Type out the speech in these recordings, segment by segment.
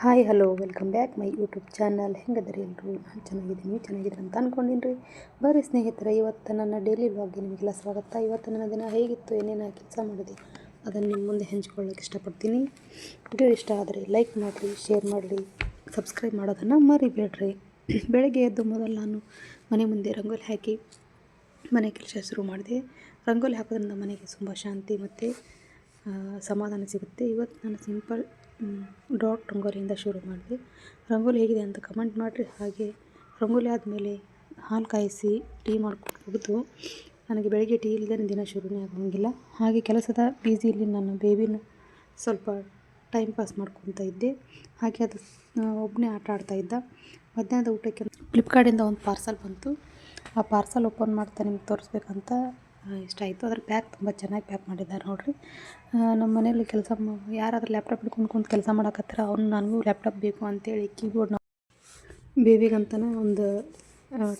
Hi, hello, welcome back my YouTube channel. ಹೆಂಗದರಿ ಎಲ್ಲರೂ ನಾನು ಚೆನ್ನಾಗಿದ್ದೀನಿ. ನೀವು ಚೆನ್ನಾಗಿದ್ದೀರಿ ಅಂತ ಅಂದ್ಕೊಂಡಿನಿ ರೀ ಬರ್ರಿ ಸ್ನೇಹಿತರೆ, ಇವತ್ತು ನನ್ನ ಡೈಲಿ ವ್ಲಾಗ್ಗೆ ನಿಮಗೆಲ್ಲ ಸ್ವಾಗತ. ಇವತ್ತು ನನ್ನ ದಿನ ಹೇಗಿತ್ತು? ಏನೇನು ಕೆಲಸ ಮಾಡಿದೆ? ಅದನ್ನು ನಿಮ್ಮ ಮುಂದೆ ಹಂಚ್ಕೊಳ್ಳೋಕೆ ಇಷ್ಟಪಡ್ತೀನಿ. ವಿಡಿಯೋ ಇಷ್ಟ ಆದರೆ ಲೈಕ್ ಮಾಡಿರಿ ಶೇರ್ ಮಾಡಿರಿ ಸಬ್ಸ್ಕ್ರೈಬ್ ಮಾಡೋದನ್ನು ಮರಿಬೇಡ್ರಿ. ಬೆಳಗ್ಗೆ ಎದ್ದು ಮೊದಲು ನಾನು ಮನೆ ಮುಂದೆ ರಂಗೋಲಿ ಹಾಕಿ ಮನೆ ಕೆಲಸ ಶುರು ಮಾಡಿದೆ. ರಂಗೋಲಿ ಹಾಕೋದ್ರಿಂದ ಮನೆಗೆ ತುಂಬ ಶಾಂತಿ ಮತ್ತು ಸಮಾಧಾನ ಸಿಗುತ್ತೆ. ಇವತ್ತು ನಾನು ಸಿಂಪಲ್ ಡಾಟ್ ರಂಗೋಲಿಯಿಂದ ಶುರು ಮಾಡಿದೆ ರಂಗೋಲಿ ಹೇಗಿದೆ ಅಂತ ಕಮೆಂಟ್ ಮಾಡಿರಿ. ಹಾಗೆ ರಂಗೋಲಿ ಆದಮೇಲೆ ಹಾಲು ಕಾಯಿಸಿ ಟೀ ಮಾಡ್ಕೊಂಡು ನನಗೆ ಬೆಳಗ್ಗೆ ಟೀ ಇಲ್ಲದೇ ದಿನ ಶುರುನೇ ಆಗೋಂಗಿಲ್ಲ. ಹಾಗೆ ಕೆಲಸದ ಬ್ಯುಸಿಯಲ್ಲಿ ನನ್ನ ಬೇಬಿನ ಸ್ವಲ್ಪ ಟೈಮ್ ಪಾಸ್ ಮಾಡ್ಕೊತಾ ಇದ್ದೆ. ಹಾಗೆ ಅದು ಒಬ್ಬನೇ ಆಟ ಆಡ್ತಾ ಇದ್ದ. ಮಧ್ಯಾಹ್ನದ ಊಟಕ್ಕೆ ಫ್ಲಿಪ್ಕಾರ್ಟಿಂದ ಒಂದು ಪಾರ್ಸಲ್ ಬಂತು. ಆ ಪಾರ್ಸಲ್ ಓಪನ್ ಮಾಡ್ತಾ ನಿಮ್ಗೆ ತೋರಿಸ್ಬೇಕಂತ ಇಷ್ಟ ಆಯಿತು. ಅದ್ರ ಪ್ಯಾಕ್ ತುಂಬ ಚೆನ್ನಾಗಿ ಪ್ಯಾಕ್ ಮಾಡಿದ್ದಾರೆ ನೋಡಿರಿ. ನಮ್ಮ ಮನೇಲಿ ಕೆಲಸ ಯಾರಾದ್ರೂ ಲ್ಯಾಪ್ಟಾಪ್ ಹಿಡ್ಕೊಂಡು ಕುಂತು ಕೆಲಸ ಮಾಡಕತ್ತಾರ, ಅವ್ನು ನನಗೂ ಲ್ಯಾಪ್ಟಾಪ್ ಬೇಕು ಅಂತೇಳಿ ಕೀಬೋರ್ಡ್ ಬೇಬಿಗಂತನೇ ಒಂದು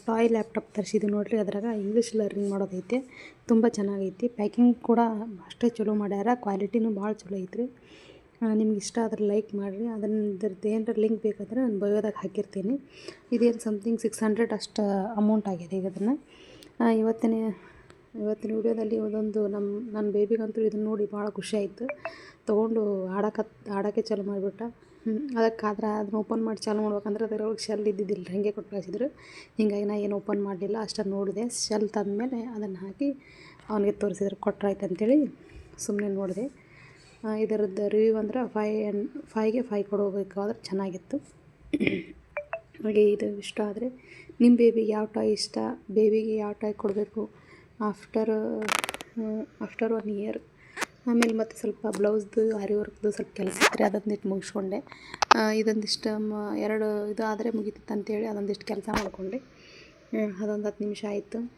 ಟಾಯ್ ಲ್ಯಾಪ್ಟಾಪ್ ತರಿಸಿದ್ದು ನೋಡಿರಿ. ಅದ್ರಾಗ ಇಂಗ್ಲೀಷ್ ಲರ್ನಿಂಗ್ ಮಾಡೋದೈತೆ. ತುಂಬ ಚೆನ್ನಾಗೈತಿ. ಪ್ಯಾಕಿಂಗ್ ಕೂಡ ಅಷ್ಟೇ ಚಲೋ ಮಾಡ್ಯಾರ. ಕ್ವಾಲಿಟಿನೂ ಭಾಳ ಚಲೋ ಐತ್ರಿ. ನಿಮ್ಗೆ ಇಷ್ಟ ಆದ್ರೆ ಲೈಕ್ ಮಾಡಿರಿ. ಅದನ್ನದ್ರದ್ದು ಏನಾರ ಲಿಂಕ್ ಬೇಕಾದ್ರೆ ನಾನು ಬಯೋದಾಗ ಹಾಕಿರ್ತೀನಿ. ಇದೇನು ಸಮಥಿಂಗ್ ಸಿಕ್ಸ್ ಹಂಡ್ರೆಡ್ ಅಷ್ಟು ಅಮೌಂಟ್ ಆಗಿದೆ ಈಗ ಅದನ್ನು. ಇವತ್ತಿನ ಇವತ್ತಿನ ವಿಡಿಯೋದಲ್ಲಿ ಒಂದೊಂದು ನಮ್ಮ ನನ್ನ ಬೇಬಿಗಂತೂ ಇದನ್ನು ನೋಡಿ ಭಾಳ ಖುಷಿ ಆಯಿತು ತೊಗೊಂಡು ಆಡಕ್ಕೆ ಆಡೋಕ್ಕೆ ಚಾಲು ಮಾಡಿಬಿಟ್ಟ. ಅದಕ್ಕಾದ್ರೆ ಅದನ್ನ ಓಪನ್ ಮಾಡಿ ಚಾಲು ಮಾಡ್ಬೇಕಂದ್ರೆ ಅದರೊಳಗೆ ಶೆಲ್ ಇದ್ದಿದ್ದಿಲ್ಲ, ಹಾಗೆ ಕೊಟ್ಟು ಕಳಿಸಿದ್ರು ಹಿಂಗಾಗಿ ನಾ ಏನು ಓಪನ್ ಮಾಡಲಿಲ್ಲ ಅಷ್ಟನ್ನು ನೋಡಿದೆ. ಶೆಲ್ ತಂದಮೇಲೆ ಅದನ್ನು ಹಾಕಿ ಅವನಿಗೆ ತೋರಿಸಿದ್ರು ಕೊಟ್ರಾಯ್ತು ಅಂತೇಳಿ ಸುಮ್ಮನೆ ನೋಡಿದೆ ಇದರದ್ದು ರಿವ್ಯೂ ಅಂದ್ರೆ ಫೈ ಆ್ಯಂಡ್ ಫೈಗೆ ಫೈ ಕೊಡೋಬೇಕಾದ್ರೆ ಚೆನ್ನಾಗಿತ್ತು. ಹಾಗೆ ಇದು ಇಷ್ಟ ಆದರೆ ನಿಮ್ಮ ಬೇಬಿಗೆ ಯಾವ ಟಾಯ್ ಇಷ್ಟ ಬೇಬಿಗೆ ಯಾವ ಟಾಯ್ ಕೊಡಬೇಕು? After after one year. ಆಮೇಲೆ ಮತ್ತೆ ಸ್ವಲ್ಪ ಬ್ಲೌಸ್ದು ಆರಿ ವರ್ಕ್ದು ಸ್ವಲ್ಪ ಕೆಲಸ ಇತ್ತು ರೀ ಅದೊಂದಿಟ್ಟು ಮುಗಿಸ್ಕೊಂಡೆ. ಇದೊಂದಿಷ್ಟು, ಮ, ಎರಡು ಇದು ಆದರೆ ಮುಗೀತಿತ್ತು ಅಂತೇಳಿ ಅದೊಂದಿಷ್ಟು ಕೆಲಸ ಮಾಡಿಕೊಂಡೆ. ಅದೊಂದು ಹತ್ತು ನಿಮಿಷ ಆಯಿತು.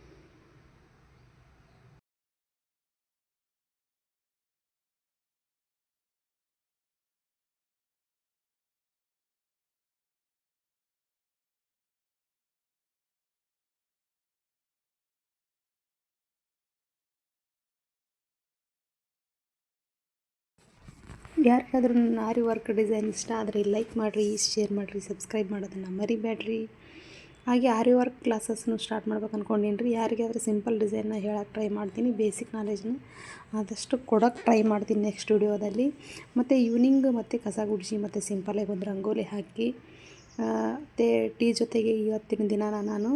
ಯಾರಿಗಾದ್ರೂ ನನ್ನ ಆರಿ ವರ್ಕ್ ಡಿಸೈನ್ ಇಷ್ಟ ಆದರೆ ಲೈಕ್ ಮಾಡಿರಿ, ಶೇರ್ ಮಾಡಿರಿ, ಸಬ್ಸ್ಕ್ರೈಬ್ ಮಾಡೋದನ್ನು ಮರಿಬೇಡ್ರಿ. ಹಾಗೆ ಆರಿ ವರ್ಕ್ ಕ್ಲಾಸಸ್ನು ಸ್ಟಾರ್ಟ್ ಮಾಡ್ಬೇಕು ಅಂದ್ಕೊಂಡೀನಿ ರೀ ಯಾರಿಗಾದ್ರೂ ಸಿಂಪಲ್ ಡಿಸೈನ್ನ ಹೇಳೋಕ್ಕೆ ಟ್ರೈ ಮಾಡ್ತೀನಿ, ಬೇಸಿಕ್ ನಾಲೆಜ್ನ ಆದಷ್ಟು ಕೊಡೋಕ್ಕೆ ಟ್ರೈ ಮಾಡ್ತೀನಿ ನೆಕ್ಸ್ಟ್ ವಿಡಿಯೋದಲ್ಲಿ. ಮತ್ತು ಈವ್ನಿಂಗ್ ಮತ್ತು ಕಸ ಗುಡಿಸಿ, ಮತ್ತು ಸಿಂಪಲಾಗಿ ಒಂದು ರಂಗೋಲಿ ಹಾಕಿ ಮತ್ತು ಟೀ ಜೊತೆಗೆ ಇವತ್ತಿನ ದಿನ ನಾನು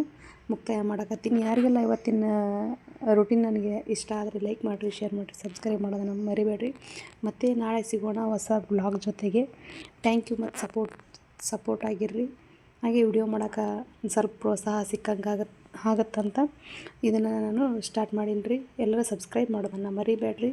ಮುಕ್ತಾಯ ಮಾಡಕತ್ತೀನಿ. ಯಾರಿಗೆಲ್ಲ ಇವತ್ತಿನ ರೂಟೀನ್ ನನಗೆ ಇಷ್ಟ ಆದರೆ ಲೈಕ್ ಮಾಡಿರಿ, ಶೇರ್ ಮಾಡಿರಿ, ಸಬ್ಸ್ಕ್ರೈಬ್ ಮಾಡೋದನ್ನು ಮರಿಬೇಡ್ರಿ. ಮತ್ತು ನಾಳೆ ಸಿಗೋಣ ಹೊಸ ಬ್ಲಾಗ್ ಜೊತೆಗೆ. ಥ್ಯಾಂಕ್ ಯು ಮತ್ತು ಸಪೋರ್ಟ್ ಸಪೋರ್ಟ್ ಆಗಿರ್ರಿ. ಹಾಗೆ ವಿಡಿಯೋ ಮಾಡೋಕೆ ಸ್ವಲ್ಪ ಪ್ರೋತ್ಸಾಹ ಸಿಕ್ಕಂಗೆ ಆಗತ್ತೆ ಆಗತ್ತಂತ ಇದನ್ನು ನಾನು ಸ್ಟಾರ್ಟ್ ಮಾಡೀನಿ ರೀ ಎಲ್ಲರೂ ಸಬ್ಸ್ಕ್ರೈಬ್ ಮಾಡೋದನ್ನು ಮರಿಬೇಡ್ರಿ.